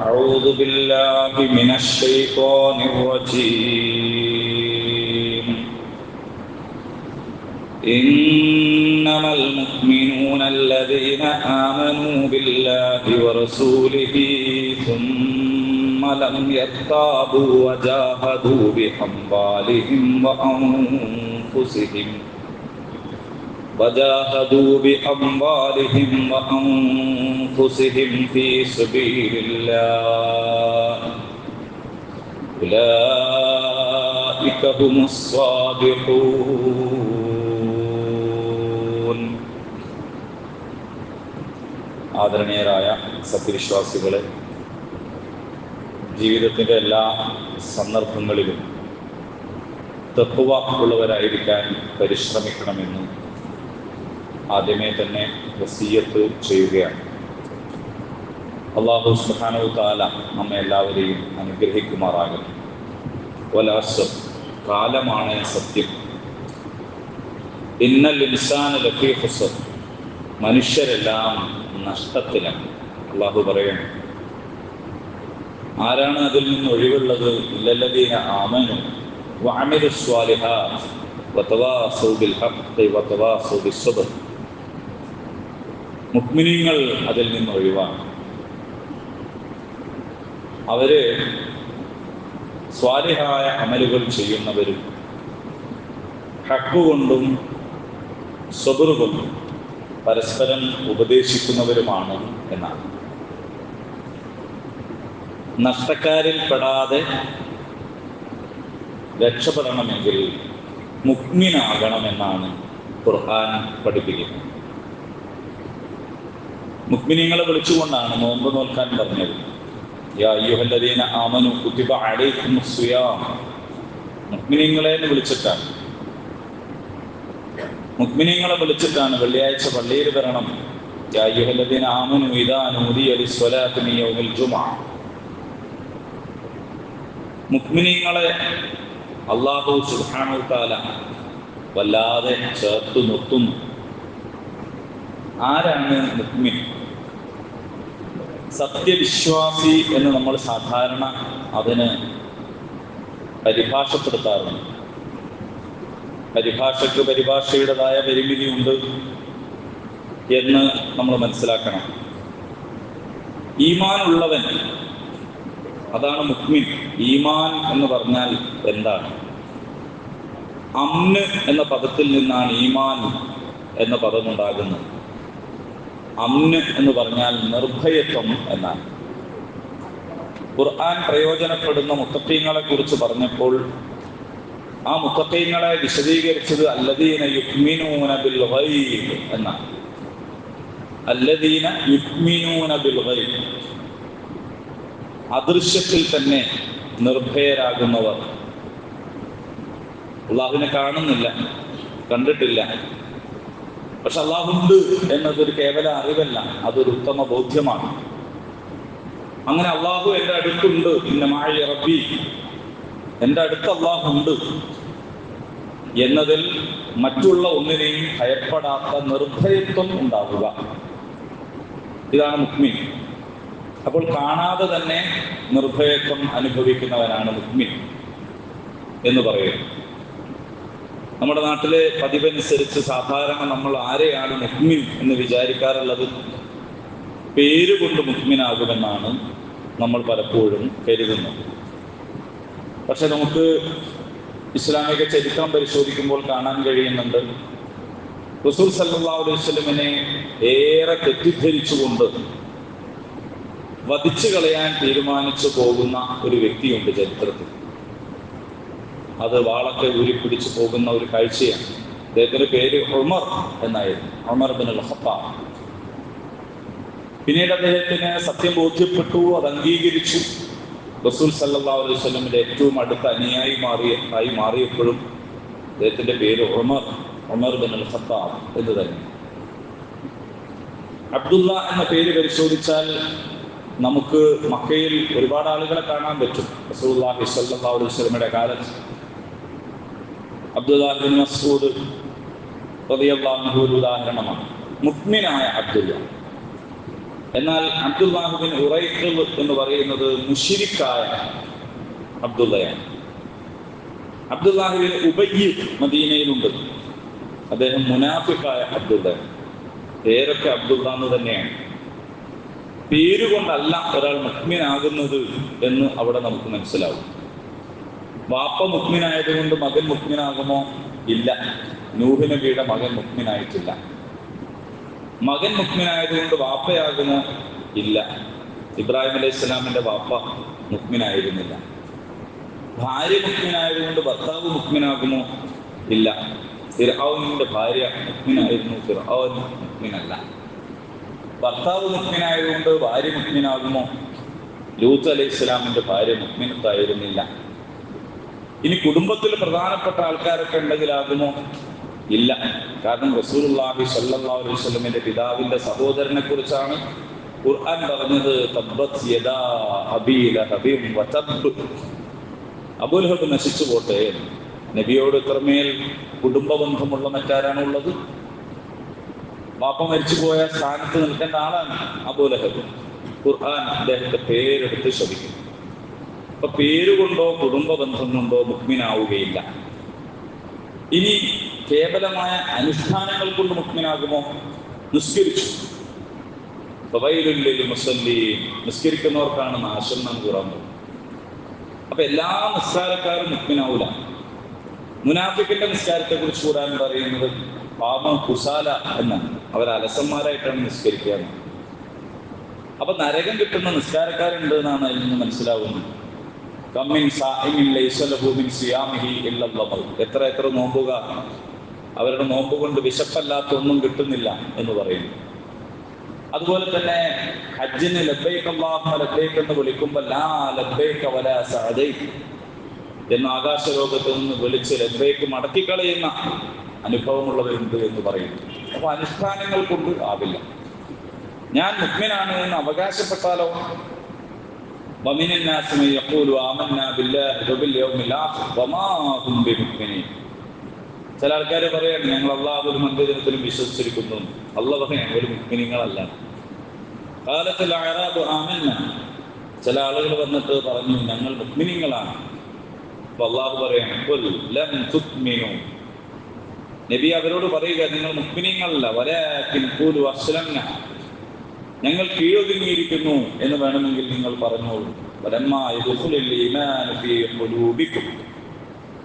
أعوذ بالله من الشيطان الرجيم. إنما المؤمنون الذين آمنوا بالله ورسوله ثم لم يرتابوا وجاهدوا بأموالهم وأنفسهم وجاهدوا بأموالهم وأنفسهم في سبيل الله أولئك هم الصادقون ആദരണീയരായ സത്യവിശ്വാസികളെ ജീവിതത്തിൻ്റെ എല്ലാ സന്ദർഭങ്ങളിലും തത്വ ഉള്ളവരായിരിക്കാൻ പരിശ്രമിക്കണമെന്നും ആദ്യമേ തന്നെ വസീയത്ത് ചെയ്യുകയാണ്. അള്ളാഹു സുഹാനു താല നമ്മെ എല്ലാവരെയും അനുഗ്രഹിക്കുമാറാകുന്നു ഒലാസം കാലമാണ് സത്യം. ഇന്നൽ ഇൻസാൻ ലഫീ മനുഷ്യരെല്ലാം നഷ്ടത്തിലാണ്. അള്ളാഹു പറയണം ആരാണ് അതിൽ നിന്ന് ഒഴിവുള്ളത്? ഇല്ലല്ലദീന ആമനു വഅമിലു സ്വാലിഹാത്ത് വതവാസൗ ബിൽ ഹഖ് വതവാസൗ ബിസ്സബ്ർ. മുക്മിനീങ്ങൾ അതിൽ നിന്ന് ഒഴിവാണ് അവർ സ്വാലിഹായ അമലുകൾ ചെയ്യുന്നവരും ഹക്കുകൊണ്ടും സ്വബർ കൊണ്ടും പരസ്പരം ഉപദേശിക്കുന്നവരുമാണ് എന്നാണ്. നഷ്ടക്കാരിൽ പെടാതെ രക്ഷപ്പെടണമെങ്കിൽ മുക്മിനാകണമെന്നാണ് ഖുർആൻ പഠിപ്പിക്കുന്നത്. മുക്മിനിങ്ങളെ വിളിച്ചുകൊണ്ടാണ് നോമ്പ് നോൽക്കാൻ പറഞ്ഞത്. യാ അയ്യുഹല്ലദീന ആമനു കുത്തിബ അലൈക്കും വിളിച്ചിട്ടാണ്. മുക്മിനിങ്ങളെ വിളിച്ചിട്ടാണ് വെള്ളിയാഴ്ച പള്ളിയിൽ വരണം. യാ അയ്യുഹല്ലദീന ആമനു ഇദാ നൂദിയ ലിസ്വലാത്തി മിൻ യൗമിൽ ജുമാ. അള്ളാഹു സുബ്ഹാനഹു തആല വല്ലാതെ ചേർത്ത് നിർത്തുന്നു. ആരാണ് മുക്മിൻ സത്യവിശ്വാസി എന്ന് നമ്മൾ സാധാരണ അതിന് പരിഭാഷപ്പെടുത്താറുണ്ട്. പരിഭാഷയ്ക്ക് പരിഭാഷയുടേതായ പരിമിതിയുണ്ട് എന്ന് നമ്മൾ മനസ്സിലാക്കണം. ഈമാൻ ഉള്ളവൻ അതാണ് മുക്മിൻ. ഈമാൻ എന്ന് പറഞ്ഞാൽ എന്താണ്? അമ്ന് എന്ന പദത്തിൽ നിന്നാണ് ഈമാൻ എന്ന പദം ഉണ്ടാകുന്നത് അമ്ന് എന്ന് പറഞ്ഞാൽ നിർഭയത്വം എന്നാണ്. ഖുർആൻ പ്രയോജനപ്പെടുന്ന മുത്തക്കീങ്ങളെ കുറിച്ച് പറഞ്ഞപ്പോൾ ആ മുത്തക്കീങ്ങളെ വിശദീകരിച്ചത് അല്ലദീന യുക്മിനൂന ബിൽ ഗൈബ് എന്നാണ്. അല്ലദീന യുക്മിനൂന ബിൽ ഗൈബ്. അദൃശ്യത്തിൽ തന്നെ നിർഭയരാകുന്നവർ. അള്ളാഹുവിനെ കാണുന്നില്ല കണ്ടിട്ടില്ല. പക്ഷെ അള്ളാഹുണ്ട് എന്നതൊരു കേവല അറിവല്ല. അതൊരു ഉത്തമ ബോധ്യമാണ്. അങ്ങനെ അള്ളാഹു എന്റെ അടുത്തുണ്ട്. പിന്നെ മായ റബ്ബി എന്റെ അടുത്ത് അള്ളാഹു ഉണ്ട് എന്നതിൽ മറ്റുള്ള ഒന്നിനെയും ഭയപ്പെടാത്ത നിർഭയത്വം ഉണ്ടാവുക. ഇതാണ് മുക്മിൻ. അപ്പോൾ കാണാതെ തന്നെ നിർഭയത്വം അനുഭവിക്കുന്നവനാണ് മുക്മിൻ എന്ന് പറയുന്നത് നമ്മുടെ നാട്ടിലെ പതിവനുസരിച്ച് സാധാരണ നമ്മൾ ആരെയാണ് മുഹ്മിൻ എന്ന് വിചാരിക്കാറുള്ളത്? പേര് കൊണ്ട് മുക്മിനാകുമെന്നാണ് നമ്മൾ പലപ്പോഴും കരുതുന്നത്. പക്ഷെ നമുക്ക് ഇസ്ലാമിക ചരിത്രം പരിശോധിക്കുമ്പോൾ കാണാൻ കഴിയുന്നുണ്ട്. റസൂൽ സല്ലാ അലൈഹി ഏറെ തെറ്റിദ്ധരിച്ചുകൊണ്ട് വധിച്ചു കളയാൻ തീരുമാനിച്ചു പോകുന്ന ഒരു വ്യക്തിയുണ്ട് ചരിത്രത്തിൽ. അത് വാളൊക്കെ ഊരിപ്പിടിച്ചു പോകുന്ന ഒരു കാഴ്ചയാണ്. അദ്ദേഹത്തിന്റെ പേര് ഉമർ എന്നായിരുന്നു. ഉമർ ബിൻ അൽ പിന്നീട് അദ്ദേഹത്തിന് സത്യം ബോധ്യപ്പെട്ടു അത് അംഗീകരിച്ചു. റസൂൽ സല്ലാ അലൈഹി സ്വലമിന്റെ ഏറ്റവും അടുത്ത അനുയായി മാറിയ ആയി മാറിയപ്പോഴും അദ്ദേഹത്തിന്റെ പേര് Umar Umar bin al Khattab എന്ന് തന്നെ. അബ്ദുള്ള എന്ന പേര് പരിശോധിച്ചാൽ നമുക്ക് മക്കയിൽ ഒരുപാട് ആളുകളെ കാണാൻ പറ്റും. സ്വല്ലല്ലാഹു അലൈഹി വസല്ലമയുടെ കാലത്ത് അബ്ദുല്ലാഹിബിൻ മസ്ഊദ് റളിയല്ലാഹു അൻഹു ഒരു ഉദാഹരണമാണ്. മുക്മിനായ അബ്ദുല്ല. എന്നാൽ അബ്ദുല്ലാഹുബിൻ ഉറൈഖ് എന്ന് പറയുന്നത് മുഷിരിക്കായ അബ്ദുല്ലയാണ് അബ്ദുല്ലാഹുബിൻ ഉബയ്യ് മദീനയിലുണ്ട്. അദ്ദേഹം മുനാഫിക്കായ അബ്ദുള്ള. പേരൊക്കെ അബ്ദുള്ള എന്ന് തന്നെയാണ്. പേരുകൊണ്ടല്ല ഒരാൾ മുഖ്മിനാകുന്നത് എന്ന് അവിടെ നമുക്ക് മനസ്സിലാവും. വാപ്പ മുക്മിനായതുകൊണ്ട് മകൻ മുക്മിനാകുമോ ഇല്ല. നൂഹ് നബിയുടെ മകൻ മുക്മിനായിട്ടില്ല മകൻ മുക്മിനായതുകൊണ്ട് വാപ്പയാകുമോ? ഇല്ല. ഇബ്രാഹിം അലൈഹി സ്വലാമിന്റെ വാപ്പ മുക്മിനായിരുന്നില്ല ഭാര്യ മുക്മിനായതുകൊണ്ട് ഭർത്താവ് മുക്മിനാകുമോ ഇല്ല. ഫിർഔനിന്റെ ഭാര്യ മുക്മിനായിരുന്നു ഫിർഹാവൻ മുക്മിനല്ല ഭർത്താവ് മുക്മിനായതുകൊണ്ട് ഭാര്യ മുക്മിനാകുമോ ലൂത്ത് അലൈഹി സ്വലാമിന്റെ ഭാര്യ മുക്മിനത്തായിരുന്നില്ല ഇനി കുടുംബത്തിൽ പ്രധാനപ്പെട്ട ആൾക്കാരൊക്കെ ഉണ്ടെങ്കിലാകുമോ? ഇല്ല. കാരണം റസൂലുള്ളാഹി സ്വല്ലല്ലാഹു അലൈഹി പിതാവിന്റെ സഹോദരനെ കുറിച്ചാണ് ഖുർആൻ പറഞ്ഞത് തബ്ബത് യദാ അബൂലഹബ് നശിച്ചു പോട്ടെ. നബിയോട് ഇത്രമേൽ കുടുംബ ബന്ധമുള്ള മറ്റാരാണ് ഉള്ളത്? പാപ്പ മരിച്ചു പോയ സ്ഥാനത്ത് നിൽക്കേണ്ട ആളാണ് അബൂലഹബ്. ഖുർആൻ അദ്ദേഹത്തെ പേരെടുത്ത് ശപിക്കും അപ്പൊ പേരുകൊണ്ടോ കുടുംബ ബന്ധം കൊണ്ടോ മുക്മിനാവുകയില്ല. ഇനി കേവലമായ അനുഷ്ഠാനങ്ങൾ കൊണ്ട് മുക്മിനാകുമോ? നിസ്കരിച്ചു. ഫവൈലുല്ലിൽ മുസല്ലി നിസ്കരിക്കുന്നവർക്കാണ് നാശം നാം അപ്പൊ എല്ലാ നിസ്കാരക്കാരും മുക്മിനാവൂല. മുനാഫിക്കിന്റെ നിസ്കാരത്തെ കുറിച്ച് കൂടാൻ പറയുന്നത് പാപം കുസാല എന്നാണ്. അവർ അലസന്മാരായിട്ടാണ് നിസ്കരിക്കുക. അപ്പൊ നരകം കിട്ടുന്ന നിസ്കാരക്കാരുണ്ട് എന്നാണ് അതിൽ നിന്ന് മനസ്സിലാവുന്നത്. എത്ര എത്ര നോമ്പുക അവരുടെ നോമ്പ് കൊണ്ട് വിശപ്പല്ലാത്ത ഒന്നും കിട്ടുന്നില്ല എന്ന് പറയുന്നു. അതുപോലെ തന്നെ ഹജ്ജിന് അല്ലാഹുമ്മ ലബ്ബൈക്ക് എന്ന് വിളിക്കുമ്പോൾ ലാ ലബ്ബൈക വലാ സഅദൈക് എന്ന് ആകാശലോകത്ത് നിന്ന് വിളിച്ച് ലബ്ബൈക്ക് മടക്കിക്കളയുന്ന അനുഭവമുള്ളവരുണ്ട് എന്ന് പറയുന്നു. അപ്പൊ അനുഷ്ഠാനങ്ങൾ കൊണ്ട് ആവില്ല. ഞാൻ മുഗ്മിനാണ് എന്ന് അവകാശപ്പെട്ടാലോ? ومن الناس من يقول آمنا بالله وباليوم الآخر وما هم بمؤمنين ചില ആൾക്കാർ പറയാണ് ഞങ്ങൾ അള്ളാഹുലും അന്ത്യദിനത്തിലും വിശ്വസിച്ചിരിക്കുന്നു അള്ളാഹ് പറയാണ് ഒരു മുക്മിനിങ്ങളല്ല കാലത്തിൽ അയറാബ് ആമന്ന ചില ആളുകൾ വന്നിട്ട് പറഞ്ഞു ഞങ്ങൾ മുക്മിനിങ്ങളാണ് അപ്പൊ അള്ളാഹു പറയാണ് "ഖുൽ ലം തുഅ്മിനു." നബി അവരോട് പറയുക നിങ്ങൾ മുക്മിനിങ്ങളല്ല വലാക്കിൻ ഖൂലു അസ്ലംന ഞങ്ങൾ കീഴൊതുങ്ങിയിരിക്കുന്നു എന്ന് വേണമെങ്കിൽ നിങ്ങൾ പറഞ്ഞോളൂ.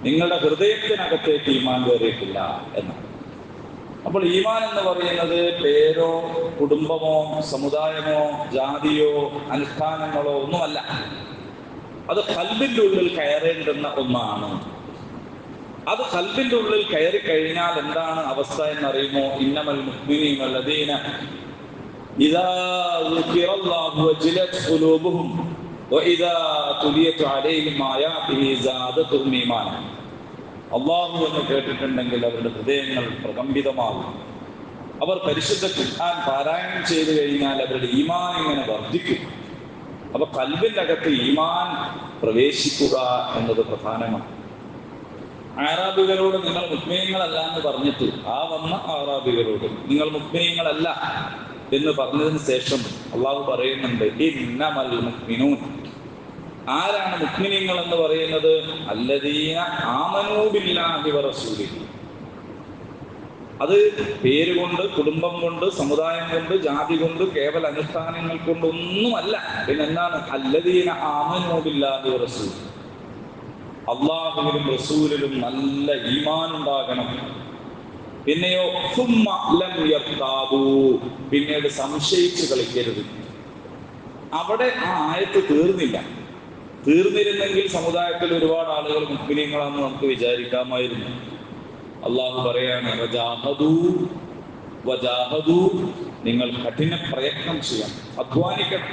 നിങ്ങളുടെ ഹൃദയത്തിനകത്തേക്ക് ഈമാൻ കയറിയിട്ടില്ല എന്നാണ് അപ്പോൾ ഈമാൻ എന്ന് പറയുന്നത് പേരോ കുടുംബമോ സമുദായമോ ജാതിയോ അനുഷ്ഠാനങ്ങളോ ഒന്നുമല്ല. അത് കൽബിന്റെ ഉള്ളിൽ കയറേണ്ടുന്ന ഒന്നാണ്. അത് കൽബിന്റെ ഉള്ളിൽ കയറി കഴിഞ്ഞാൽ എന്താണ് അവസ്ഥ എന്നറിയുമോ? ഇന്നമൽ മുക്മിനീൻ അല്ലദീന ഇദാ ذكر الله وجلت قلوبهم وإذا تليت عليهم آياته زادتهم إيمانا അള്ളാഹു എന്ന് കേട്ടിട്ടുണ്ടെങ്കിൽ അവരുടെ ഹൃദയങ്ങൾ പ്രകമ്പിതമാകും അവർ പരിശുദ്ധ ഖുർആൻ പാരായണം ചെയ്തു കഴിഞ്ഞാൽ അവരുടെ ഈമാൻ ഇങ്ങനെ വർദ്ധിക്കും അപ്പൊ കൽബിന്റെ അകത്ത് ഈമാൻ പ്രവേശിക്കുക എന്നത് പ്രധാനമാണ് ആറാബികളോട് നിങ്ങൾ മുക്മീങ്ങളല്ല എന്ന് പറഞ്ഞിട്ട് ആ വന്ന ആറാബികളോട് നിങ്ങൾ മുക്മീങ്ങളല്ല എന്ന് പറഞ്ഞതിന് ശേഷം അള്ളാഹു പറയുന്നുണ്ട് ആരാണ് മുഖ്മിനിങ്ങൾ എന്ന് പറയുന്നത്? അല്ലദീന ആമനൂബില്ലാഹി വറസൂലിഹി. അത് പേര് കൊണ്ട് കുടുംബം കൊണ്ട് സമുദായം കൊണ്ട് ജാതി കൊണ്ട് കേവല അനുഷ്ഠാനങ്ങൾ കൊണ്ട് ഒന്നുമല്ല. പിന്നെ എന്താണ് അല്ലദീന ആമനൂബില്ലാഹി വറസൂൽ അള്ളാഹുവിലും റസൂലിലും നല്ല ഈമാൻ ഉണ്ടാകണം പിന്നെയോ. പിന്നീട് സംശയിച്ചു കളിക്കരുത്. അവിടെ ആ ആയത്ത് തീർന്നില്ല. തീർന്നിരുന്നെങ്കിൽ സമുദായത്തിൽ ഒരുപാട് ആളുകൾ മുസ്ലിങ്ങളാണെന്ന് നമുക്ക് വിചാരിക്കാമായിരുന്നു. അള്ളാഹു പറയാണ് നിങ്ങൾ കഠിന പ്രയത്നം ചെയ്യണം. അധ്വാനിക്കണം.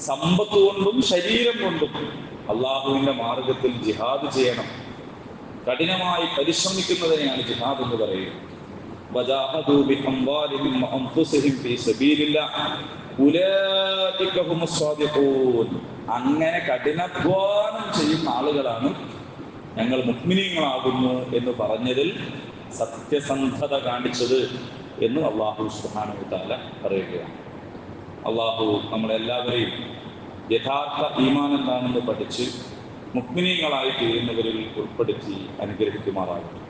സമ്പത്ത് കൊണ്ടും ശരീരം കൊണ്ടും അള്ളാഹുവിന്റെ മാർഗത്തിൽ ജിഹാദ് ചെയ്യണം. കഠിനമായി പരിശ്രമിക്കുന്നതിനെയാണ് ജിഹാദ് എന്ന് പറയുന്നത്. അങ്ങനെ കഠിനാധ്വാനം ചെയ്യുന്ന ആളുകളാണ് ഞങ്ങൾ മുക്മിനീങ്ങളാകുന്നു എന്ന് പറഞ്ഞതിൽ സത്യസന്ധത കാണിച്ചത് എന്ന് അള്ളാഹു സുഹാനു താല പറയുകയാണ്. അള്ളാഹു നമ്മളെല്ലാവരെയും യഥാർത്ഥ ഈമാൻ എന്താണെന്ന് പഠിച്ച് മുക്മിനീങ്ങളായി തീരുന്നവരിൽ ഉൾപ്പെടുത്തി അനുഗ്രഹിക്കുമാറാകട്ടെ.